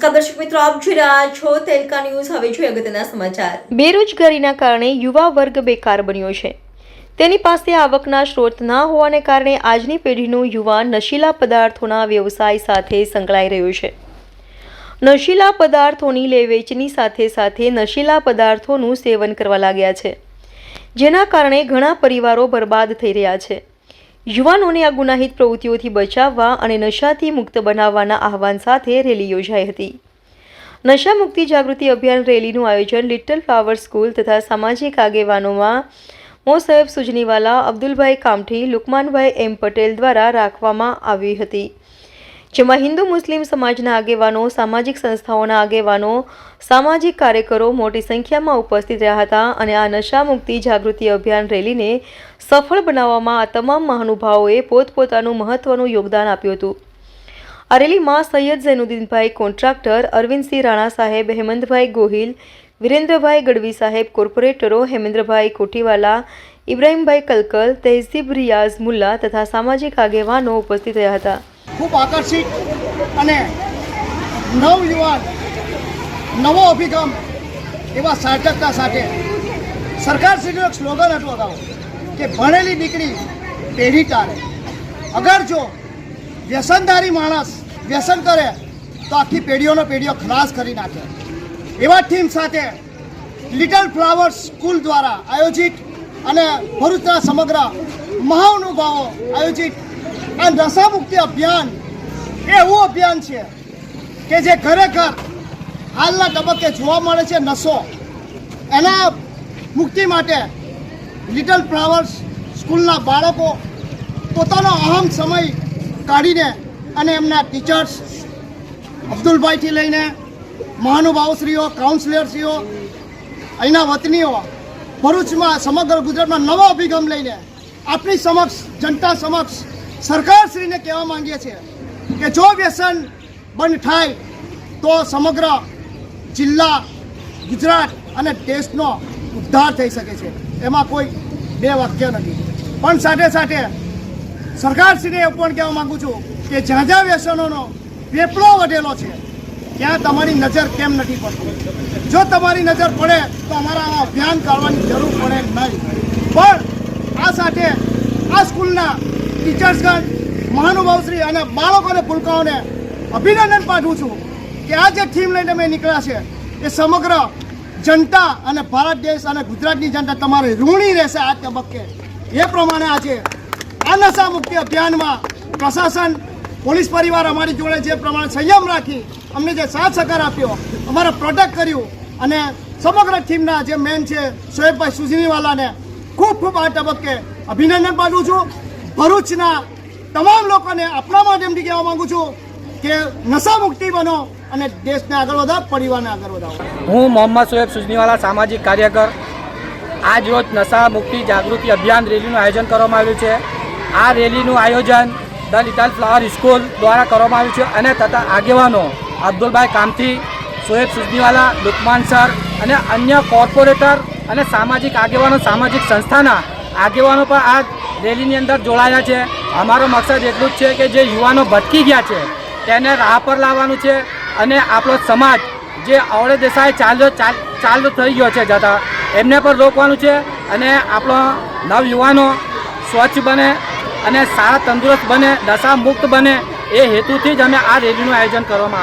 નમસ્કાર દર્શક મિત્રો, આપ જોઈ રહ્યા છો તેલકા ન્યૂઝ. હવે જોઈએ અગત્યના સમાચાર. બેરોજગારીના કારણે યુવા વર્ગ બેકાર બન્યો છે. તેની પાસે આવકના સ્ત્રોત ના હોવાને કારણે આજની પેઢીનું યુવાન નશીલા પદાર્થોના વ્યવસાય સાથે સંકળાઈ રહ્યું છે. નશીલા પદાર્થોની લે વેચની સાથે સાથે નશીલા પદાર્થોનું સેવન કરવા લાગ્યા છે. જેના કારણે ઘણા પરિવારો બરબાદ થઈ રહ્યા છે. યુવાનોને આ ગુનાહિત પ્રવૃત્તિઓથી બચાવવા અને નશાથી મુક્ત બનાવવાના આહવાન સાથે રેલી યોજાઈ હતી. નશા મુક્તિ જાગૃતિ અભિયાન રેલીનું આયોજન લિટલ ફ્લાવર સ્કૂલ તથા સામાજિક આગેવાનોમાં મો સાહેબ સુજનીવાલા, અબ્દુલભાઈ કામઠી, લુકમાનભાઈ એમ પટેલ દ્વારા રાખવામાં આવી હતી. જેમાં હિન્દુ મુસ્લિમ સમાજના આગેવાનો, સામાજિક સંસ્થાઓના આગેવાનો, સામાજિક કાર્યકરો મોટી સંખ્યામાં ઉપસ્થિત રહ્યા હતા અને આ નશા મુક્તિ જાગૃતિ અભિયાન રેલીને સફળ બનાવવામાં આ તમામ મહાનુભાવોએ પોતપોતાનું મહત્વનું યોગદાન આપ્યું હતું. આ રેલીમાં સૈયદ ઝૈનુદ્દીનભાઈ કોન્ટ્રાક્ટર, અરવિંદસિંહ રાણા સાહેબ, હેમંતભાઈ ગોહિલ, વિરેન્દ્રભાઈ ગઢવી સાહેબ કોર્પોરેટરો, હેમેન્દ્રભાઈ કોઠીવાલા, ઇબ્રાહીમભાઈ કલકલ, તહેઝીબ રિયાઝ મુલ્લા તથા સામાજિક આગેવાનો ઉપસ્થિત રહ્યા હતા. ખૂબ આકર્ષિત અને નવયુવાન, નવો અભિગમ એવા સાર્થકતા સાથે સરકારશ્રીનું એક સ્લોગન હતું અગાઉ કે ભણેલી દીકરી પેઢી તારે અગર જો વ્યસનધારી માણસ વ્યસન કરે, તો આખી પેઢીઓનો પેઢીઓ ખલાસ કરી નાખે. એવા થીમ સાથે લિટલ ફ્લાવર્સ સ્કૂલ દ્વારા આયોજિત અને ભરૂચના સમગ્ર મહાનુભાવો આયોજિત આ નશામુક્તિ અભિયાન એવું અભિયાન છે કે જે ખરેખર હાલના તબક્કે જોવા મળે છે નશો. એના મુક્તિ માટે લિટલ ફ્લાવર્સ સ્કૂલના બાળકો પોતાનો અહમ સમય કાઢીને અને એમના ટીચર્સ અબ્દુલભાઈથી લઈને મહાનુભાવશ્રીઓ, કાઉન્સિલરશ્રીઓ, અહીંના વતનીઓ, ભરૂચમાં સમગ્ર ગુજરાતમાં નવો અભિગમ લઈને આપણી સમક્ષ, જનતા સમક્ષ સરકારશ્રીને કહેવા માંગીએ છીએ કે જો વ્યસન બંધ થાય તો સમગ્ર જિલ્લા ગુજરાત અને દેશનો ઉદ્ધાર થઈ શકે છે. એમાં કોઈ બે વાક્ય નથી. પણ સાથે સાથે સરકારશ્રીને એવું પણ કહેવા માંગુ છું કે જ્યાં જ્યાં વ્યસનોનો વેપલો વધેલો છે, ત્યાં તમારી નજર કેમ નથી પડતી? જો તમારી નજર પડે તો અમારા આ અભિયાન કાઢવાની જરૂર પડે નહીં. પણ આ સાથે આ સ્કૂલના ટીચર્સગણ, મહાનુભાવશ્રી અને બાળકોને ભૂલકાઓને અભિનંદન પાઠવું છું કે આ જે થીમ લઈને અમે નીકળ્યા છે, એ સમગ્ર જનતા અને ભારત દેશ અને ગુજરાતની જનતા તમારે ઋણી રહેશે આ તબક્કે. એ પ્રમાણે આજે આ નશા મુક્તિ અભિયાનમાં પ્રશાસન, પોલીસ પરિવાર અમારી જોડે જે પ્રમાણે સંયમ રાખી અમને જે સાથ સહકાર આપ્યો, અમારે પ્રોટેક્ટ કર્યું અને સમગ્ર ટીમના જે મેન છે, શોએબભાઈ સુજીનીવાલાને ખૂબ ખૂબ આ તબક્કે અભિનંદન પાઠવું છું. ભરૂચના તમામ લોકોને આપણા માધ્યમથી કહેવા માંગુ છું કે નશા મુક્તિ બનો અને દેશને આગળ વધારો, પરિવારને આગળ વધાવો હું મોહમ્મદ સોએબ સુજનીવાલા, સામાજિક કાર્યકર. આજ રોજ નશા મુક્તિ જાગૃતિ અભિયાન રેલીનું આયોજન કરવામાં આવ્યું છે. આ રેલીનું આયોજન ધ લિટલ ફ્લાવર સ્કૂલ દ્વારા કરવામાં આવ્યું છે અને તથા આગેવાનો અબ્દુલભાઈ કામથી સોએબ સુજનીવાલા, લુકમાન સર અને અન્ય કોર્પોરેટર અને સામાજિક આગેવાનો, સામાજિક સંસ્થાના આગેવાનો પણ આ રેલીની અંદર જોડાયા છે. અમારો મકસદ એટલું જ છે કે જે યુવાનો ભટકી ગયા છે, તેને રાહ પર લાવવાનું છે અને આપણો સમાજ જે અવળે દેશાએ ચાલ્યો, ચાલ ચાલુ થઈ ગયો છે જતા, એમને પણ રોકવાનું છે અને આપણો નવયુવાનો સ્વચ્છ બને અને સારા તંદુરસ્ત બને નશા મુક્ત બને એ હેતુથી જ અમે આ રેલીનું આયોજન કરવામાં આવ્યું